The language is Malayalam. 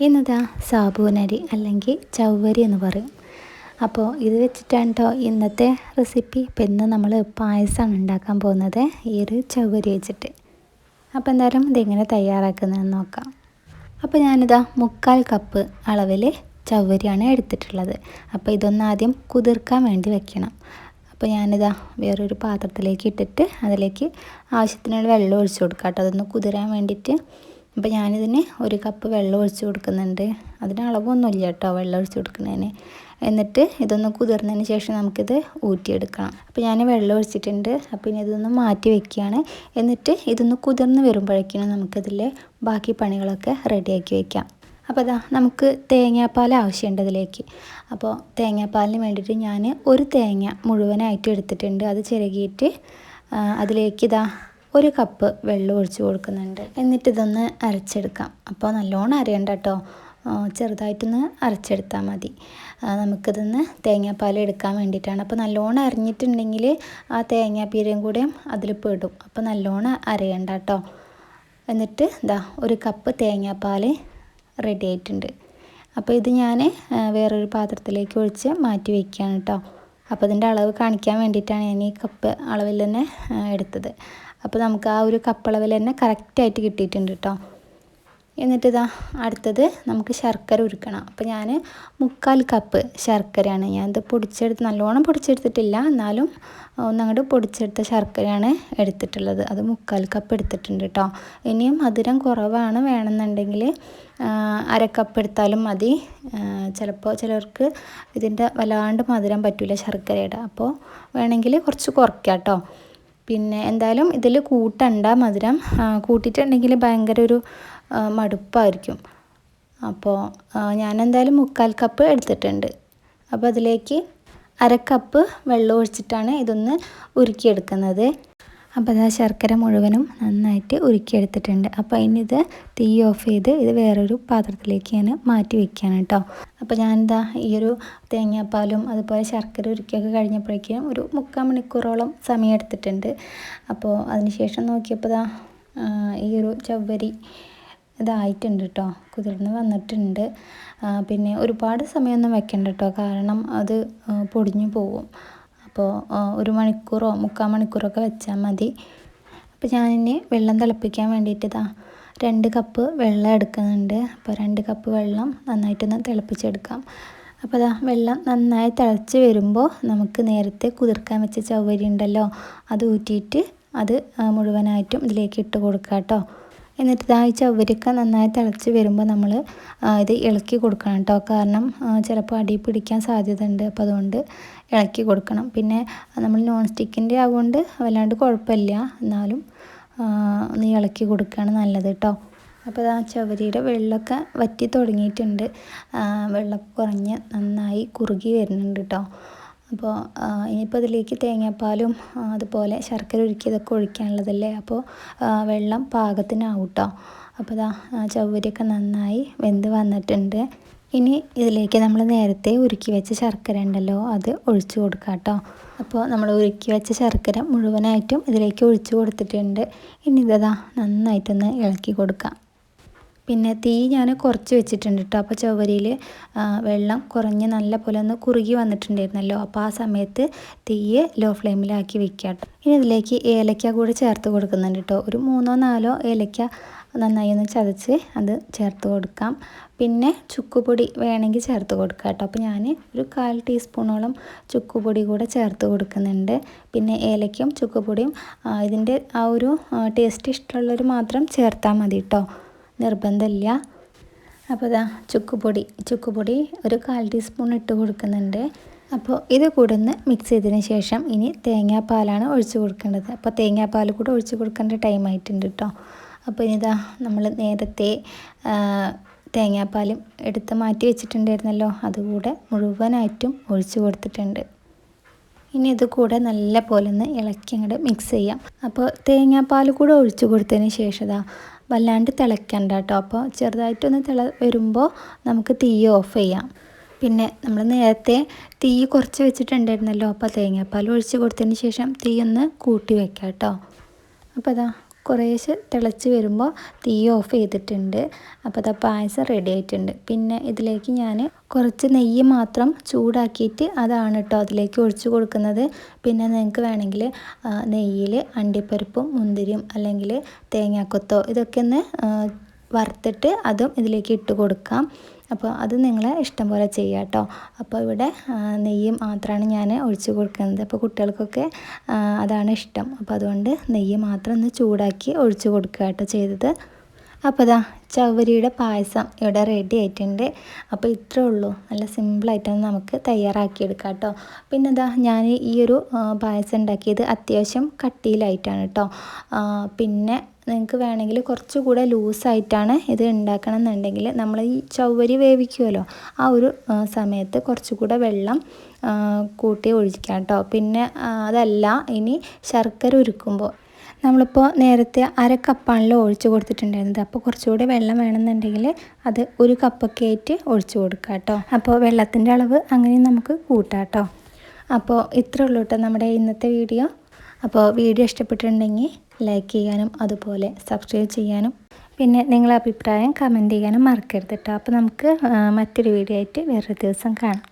ഇന്നതാ സാബൂനരി അല്ലെങ്കിൽ ചവ്വരി എന്ന് പറയും. അപ്പോൾ ഇത് വെച്ചിട്ടാണ് കേട്ടോ ഇന്നത്തെ റെസിപ്പി ഇപ്പം ഇന്ന് നമ്മൾ പായസമാണ് ഉണ്ടാക്കാൻ പോകുന്നത്. ഈ ഒരു ചവ്വരി വെച്ചിട്ട്. അപ്പോൾ എന്തായാലും ഇതെങ്ങനെ തയ്യാറാക്കുന്നതെന്ന് നോക്കാം. അപ്പോൾ ഞാനിതാ മുക്കാൽ കപ്പ് അളവിൽ ചവ്വരിയാണ് എടുത്തിട്ടുള്ളത്. അപ്പോൾ ഇതൊന്ന് ആദ്യം കുതിർക്കാൻ വേണ്ടി വെക്കണം. അപ്പോൾ ഞാനിതാ വേറൊരു പാത്രത്തിലേക്ക് ഇട്ടിട്ട് അതിലേക്ക് ആവശ്യത്തിനുള്ള വെള്ളം ഒഴിച്ചു കൊടുക്കാം കേട്ടോ അതൊന്ന് കുതിരാൻ വേണ്ടിയിട്ട് അപ്പോൾ ഞാനിതിന് ഒരു കപ്പ് വെള്ളം ഒഴിച്ച് കൊടുക്കുന്നുണ്ട്. അതിന് അളവൊന്നുമില്ല കേട്ടോ വെള്ളം ഒഴിച്ച് കൊടുക്കുന്നതിന്. എന്നിട്ട് ഇതൊന്ന് കുതിർന്നതിന് ശേഷം നമുക്കിത് ഊറ്റിയെടുക്കണം. അപ്പോൾ ഞാൻ വെള്ളം ഒഴിച്ചിട്ടുണ്ട്. അപ്പോൾ ഇനി ഇതൊന്ന് മാറ്റി വെക്കുകയാണ്. എന്നിട്ട് ഇതൊന്ന് കുതിർന്ന് വരുമ്പോഴേക്കാണ് നമുക്കിതിൽ ബാക്കി പണികളൊക്കെ റെഡിയാക്കി വെക്കാം. അപ്പോൾ അതാ നമുക്ക് തേങ്ങാപ്പാൽ ആവശ്യമുണ്ട് ഇതിലേക്ക്. അപ്പോൾ തേങ്ങാപ്പാലിന് വേണ്ടിയിട്ട് ഞാൻ ഒരു തേങ്ങ മുഴുവനായിട്ട് എടുത്തിട്ടുണ്ട്. അത് ചിരകിയിട്ട് അതിലേക്ക് ഇതാ ഒരു കപ്പ് വെള്ളം ഒഴിച്ച് കൊടുക്കുന്നുണ്ട്. എന്നിട്ട് ഇതൊന്ന് അരച്ചെടുക്കാം. അപ്പോൾ നല്ലോണം അരയണ്ട കേട്ടോ ചെറുതായിട്ടൊന്ന് അരച്ചെടുത്താൽ മതി. നമുക്കിതൊന്ന് തേങ്ങാപ്പാൽ എടുക്കാൻ വേണ്ടിയിട്ടാണ്. അപ്പോൾ നല്ലോണം അരിഞ്ഞിട്ടുണ്ടെങ്കിൽ ആ തേങ്ങാപ്പീരയും കൂടെ അതിൽ പെടും. അപ്പോൾ നല്ലോണം അരയണ്ട കേട്ടോ എന്നിട്ട് ഇതാ ഒരു കപ്പ് തേങ്ങാപ്പാൽ റെഡി ആയിട്ടുണ്ട്. അപ്പോൾ ഇത് ഞാൻ വേറൊരു പാത്രത്തിലേക്ക് ഒഴിച്ച് മാറ്റി വയ്ക്കുകയാണ് കേട്ടോ അപ്പോൾ ഇതിന്റെ അളവ് കാണിക്കാൻ വേണ്ടിയിട്ടാണ് ഞാൻ ഈ കപ്പ് അളവിൽ തന്നെ എടുത്തത്. അപ്പോൾ നമുക്ക് ആ ഒരു കപ്പ് അളവിൽ തന്നെ കറക്റ്റായിട്ട് കിട്ടിയിട്ടുണ്ട് കേട്ടോ എന്നിട്ട് ഇതാ അടുത്തത് നമുക്ക് ശർക്കര ഉരുക്കണം. അപ്പോൾ ഞാൻ മുക്കാൽ കപ്പ് ശർക്കരയാണ്. ഞാൻ ഞാനിത് പൊടിച്ചെടുത്ത് നല്ലോണം പൊടിച്ചെടുത്തിട്ടില്ല. എന്നാലും ഒന്നങ്ങോട്ട് പൊടിച്ചെടുത്ത ശർക്കരയാണ് എടുത്തിട്ടുള്ളത്. അത് മുക്കാൽ കപ്പ് എടുത്തിട്ടുണ്ട് കേട്ടോ ഇനിയും മധുരം കുറവാണ് വേണമെന്നുണ്ടെങ്കിൽ അരക്കപ്പ് എടുത്താലും മതി. ചിലപ്പോൾ ചിലർക്ക് ഇതിന്റെ വല്ലാണ്ട് മധുരം പറ്റില്ല ശർക്കരയുടെ. അപ്പോൾ വേണമെങ്കിൽ കുറച്ച് കുറയ്ക്കാം കേട്ടോ പിന്നെ എന്തായാലും ഇതിൽ കൂട്ടണ്ട മധുരം. കൂട്ടിയിട്ടുണ്ടെങ്കിൽ ഭയങ്കര ഒരു മടുപ്പായിരിക്കും. അപ്പോൾ ഞാൻ എന്തായാലും മുക്കാൽ കപ്പ് എടുത്തിട്ടുണ്ട്. അപ്പോൾ അതിലേക്ക് അര കപ്പ് വെള്ളം ഒഴിച്ചിട്ടാണ് ഇതൊന്ന് ഉരുക്കിയെടുക്കുന്നത്. അപ്പോൾ അത് ശർക്കര മുഴുവനും നന്നായിട്ട് ഉരുക്കിയെടുത്തിട്ടുണ്ട്. അപ്പോൾ ഇനി ഇത് തീ ഓഫ് ചെയ്ത് ഇത് വേറൊരു പാത്രത്തിലേക്ക് ഞാൻ മാറ്റി വെക്കുകയാണ് കേട്ടോ. അപ്പോൾ ഞാനിതാ ഈ ഒരു തേങ്ങാപ്പാലും അതുപോലെ ശർക്കര ഉരുക്കിയൊക്കെ കഴിഞ്ഞപ്പോഴേക്കും ഒരു മുക്കാൽ മണിക്കൂറോളം സമയം എടുത്തിട്ടുണ്ട് അപ്പോൾ അതിനുശേഷം നോക്കിയപ്പോൾ ഇതാ ഈ ഒരു ചവ്വരി ഇതായിട്ടുണ്ട് കേട്ടോ കുതിർന്ന് വന്നിട്ടുണ്ട്. പിന്നെ ഒരുപാട് സമയമൊന്നും വെക്കണ്ട കേട്ടോ കാരണം അത് പൊടിഞ്ഞു പോവും. അപ്പോൾ ഒരു മണിക്കൂറോ മുക്കാൽ മണിക്കൂറൊക്കെ വെച്ചാൽ മതി. അപ്പോൾ ഞാനിനി വെള്ളം തിളപ്പിക്കാൻ വേണ്ടിയിട്ട് ഇതാ രണ്ട് കപ്പ് വെള്ളം എടുക്കുന്നുണ്ട്. അപ്പോൾ രണ്ട് കപ്പ് വെള്ളം നന്നായിട്ടൊന്ന് തിളപ്പിച്ചെടുക്കാം. അപ്പോൾ അതാ വെള്ളം നന്നായി തിളച്ച് വരുമ്പോൾ നമുക്ക് നേരത്തെ കുതിർക്കാൻ വെച്ച ചവ്വരി ഉണ്ടല്ലോ അത് ഊറ്റിയിട്ട് അത് മുഴുവനായിട്ടും ഇതിലേക്ക് ഇട്ട് കൊടുക്കാം കേട്ടോ എന്നിട്ട് ഇതാ ഈ നന്നായി തിളച്ച് വരുമ്പോൾ നമ്മൾ ഇത് ഇളക്കി കൊടുക്കണം കേട്ടോ കാരണം ചിലപ്പോൾ അടി പിടിക്കാൻ സാധ്യത ഉണ്ട് അപ്പോൾ അതുകൊണ്ട് ഇളക്കി കൊടുക്കണം. പിന്നെ നമ്മൾ നോൺ സ്റ്റിക്കിന്റെ ആവുകൊണ്ട് വല്ലാണ്ട് കുഴപ്പമില്ല എന്നാലും ഒന്ന് ഇളക്കി കൊടുക്കുകയാണ് നല്ലത് കേട്ടോ അപ്പോൾ ആ ചവരിയുടെ വെള്ളമൊക്കെ വറ്റി തുടങ്ങിയിട്ടുണ്ട്. വെള്ളം കുറഞ്ഞ് നന്നായി കുറുകി വരുന്നുണ്ട് കേട്ടോ അപ്പോൾ ഇനിയിപ്പോൾ അതിലേക്ക് തേങ്ങാപ്പാലും അതുപോലെ ശർക്കര ഉരുക്കിയതൊക്കെ ഒഴിക്കാനുള്ളതല്ലേ? അപ്പോൾ വെള്ളം പാകത്തിനാവും കേട്ടോ അപ്പോൾ ഇതാ ചവ്വരിയൊക്കെ നന്നായി വെന്ത് വന്നിട്ടുണ്ട്. ഇനി ഇതിലേക്ക് നമ്മൾ നേരത്തെ ഉരുക്കി വെച്ച ശർക്കര ഉണ്ടല്ലോ അത് ഒഴിച്ചു കൊടുക്കാം കേട്ടോ. അപ്പോൾ നമ്മൾ ഉരുക്കി വെച്ച ശർക്കര മുഴുവനായിട്ടും ഇതിലേക്ക് ഒഴിച്ചു കൊടുത്തിട്ടുണ്ട്. ഇനി ഇതാ നന്നായിട്ടൊന്ന് ഇളക്കി കൊടുക്കാം. പിന്നെ തീ ഞാൻ കുറച്ച് വെച്ചിട്ടുണ്ട് കേട്ടോ അപ്പോൾ ചവരിയിൽ വെള്ളം കുറഞ്ഞ് നല്ല പോലെ ഒന്ന് കുറുകി വന്നിട്ടുണ്ടായിരുന്നല്ലോ. അപ്പോൾ ആ സമയത്ത് തീയ് ലോ ഫ്ലെയിമിലാക്കി വെക്കാം കേട്ടോ ഇനി ഇതിലേക്ക് ഏലക്ക കൂടി ചേർത്ത് കൊടുക്കുന്നുണ്ട് കേട്ടോ ഒരു മൂന്നോ നാലോ ഏലക്ക നന്നായി ഒന്ന് ചതച്ച് അത് ചേർത്ത് കൊടുക്കാം. പിന്നെ ചുക്കുപൊടി വേണമെങ്കിൽ ചേർത്ത് കൊടുക്കാം കേട്ടോ അപ്പോൾ ഞാൻ ഒരു കാൽ ടീസ്പൂണോളം ചുക്കുപൊടി കൂടെ ചേർത്ത് കൊടുക്കുന്നുണ്ട്. പിന്നെ ഏലക്കയും ചുക്കുപൊടിയും ഇതിന്റെ ആ ഒരു ടേസ്റ്റ് ഇഷ്ടമുള്ളവർ മാത്രം ചേർത്താൽ മതി കേട്ടോ നിർബന്ധമില്ല. അപ്പോൾ ഇതാ ചുക്കുപൊടി ചുക്കുപൊടി ഒരു കാൽ ടീസ്പൂൺ ഇട്ട് കൊടുക്കുന്നുണ്ട്. അപ്പോൾ ഇത് കൂടെ മിക്സ് ചെയ്തതിന് ശേഷം ഇനി തേങ്ങാപ്പാലാണ് ഒഴിച്ച് കൊടുക്കേണ്ടത്. അപ്പോൾ തേങ്ങാപ്പാൽ കൂടെ ഒഴിച്ച് കൊടുക്കേണ്ട ടൈം ആയിട്ടുണ്ട് കേട്ടോ അപ്പോൾ ഇനിതാ നമ്മൾ നേരത്തെ തേങ്ങാപ്പാലും എടുത്ത് മാറ്റി വെച്ചിട്ടുണ്ടായിരുന്നല്ലോ. അതുകൂടെ മുഴുവനായിട്ടും ഒഴിച്ച് കൊടുത്തിട്ടുണ്ട്. ഇനി ഇത് കൂടെ നല്ല പോലെ ഒന്ന് ഇളക്കി അങ്ങോട്ട് മിക്സ് ചെയ്യാം. അപ്പോൾ തേങ്ങാപ്പാൽ കൂടെ ഒഴിച്ച് കൊടുത്തതിന് ശേഷം വല്ലാണ്ട് തിളയ്ക്കണ്ട കേട്ടോ അപ്പോൾ ചെറുതായിട്ടൊന്ന് തിള വരുമ്പോൾ നമുക്ക് തീ ഓഫ് ചെയ്യാം. പിന്നെ നമ്മൾ നേരത്തെ തീ കുറച്ച് വെച്ചിട്ടുണ്ടായിരുന്നല്ലോ അപ്പോൾ തേങ്ങാപ്പാൽ ഒഴിച്ച് കൊടുത്തതിന് ശേഷം തീ ഒന്ന് കൂട്ടി വെക്കാം കേട്ടോ അപ്പോൾ അതാ കുറേശ്ശെ തിളച്ച് വരുമ്പോൾ തീ ഓഫ് ചെയ്തിട്ടുണ്ട്. അപ്പോൾ അത് പായസം റെഡി ആയിട്ടുണ്ട്. പിന്നെ ഇതിലേക്ക് ഞാൻ കുറച്ച് നെയ്യ് മാത്രം ചൂടാക്കിയിട്ട് അതാണ് കേട്ടോ അതിലേക്ക് ഒഴിച്ചു കൊടുക്കുന്നത്. പിന്നെ നിങ്ങൾക്ക് വേണമെങ്കിൽ നെയ്യിൽ അണ്ടിപ്പരിപ്പും മുന്തിരിയും അല്ലെങ്കിൽ തേങ്ങാക്കൊത്തോ ഇതൊക്കെ ഒന്ന് വറുത്തിട്ട് അതും ഇതിലേക്ക് ഇട്ട് കൊടുക്കാം. അപ്പോൾ അത് നിങ്ങൾ ഇഷ്ടം പോലെ ചെയ്യാം കേട്ടോ. അപ്പോൾ ഇവിടെ നെയ്യ് മാത്രമാണ് ഞാൻ ഒഴിച്ചു കൊടുക്കുന്നത്. അപ്പോൾ കുട്ടികൾക്കൊക്കെ അതാണ് ഇഷ്ടം. അപ്പോൾ അതുകൊണ്ട് നെയ്യ് മാത്രം ഒന്ന് ചൂടാക്കി ഒഴിച്ചു കൊടുക്കുക കേട്ടോ ചെയ്തത്. അപ്പോൾ ഇതാ ചവരിയുടെ പായസം ഇവിടെ റെഡി ആയിട്ടുണ്ട്. അപ്പോൾ ഇത്രേ ഉള്ളൂ. നല്ല സിമ്പിളായിട്ടാണ് നമുക്ക് തയ്യാറാക്കിയെടുക്കാം കേട്ടോ പിന്നെ ഇതാ ഞാൻ ഈ ഒരു പായസം ഉണ്ടാക്കിയത് അത്യാവശ്യം കട്ടിയിലായിട്ടാണ് കേട്ടോ പിന്നെ നിങ്ങൾക്ക് വേണമെങ്കിൽ കുറച്ചുകൂടെ ലൂസായിട്ടാണ് ഇത് ഉണ്ടാക്കണം എന്നുണ്ടെങ്കിൽ നമ്മൾ ഈ ചവരി വേവിക്കുമല്ലോ ആ ഒരു സമയത്ത് കുറച്ചുകൂടെ വെള്ളം കൂട്ടി ഒഴിക്കാം കേട്ടോ പിന്നെ അതല്ല ഇനി ശർക്കര ഉരുക്കുമ്പോൾ നമ്മളിപ്പോൾ നേരത്തെ അര കപ്പാണല്ലോ ഒഴിച്ച് കൊടുത്തിട്ടുണ്ടായിരുന്നത്. അപ്പോൾ കുറച്ചുകൂടി വെള്ളം വേണമെന്നുണ്ടെങ്കിൽ അത് ഒരു കപ്പൊക്കെ ആയിട്ട് ഒഴിച്ച് കൊടുക്കുക കേട്ടോ അപ്പോൾ വെള്ളത്തിന്റെ അളവ് അങ്ങനെ നമുക്ക് കൂട്ടാം കേട്ടോ അപ്പോൾ ഇത്രേ ഉള്ളൂ കേട്ടോ നമ്മുടെ ഇന്നത്തെ വീഡിയോ. അപ്പോൾ വീഡിയോ ഇഷ്ടപ്പെട്ടിട്ടുണ്ടെങ്കിൽ ലൈക്ക് ചെയ്യാനും അതുപോലെ സബ്സ്ക്രൈബ് ചെയ്യാനും. പിന്നെ നിങ്ങളെ അഭിപ്രായം കമന്റ് ചെയ്യാനും മറക്കരുത് കേട്ടോ അപ്പോൾ നമുക്ക് മറ്റൊരു വീഡിയോ ആയിട്ട് വേറൊരു ദിവസം കാണാം.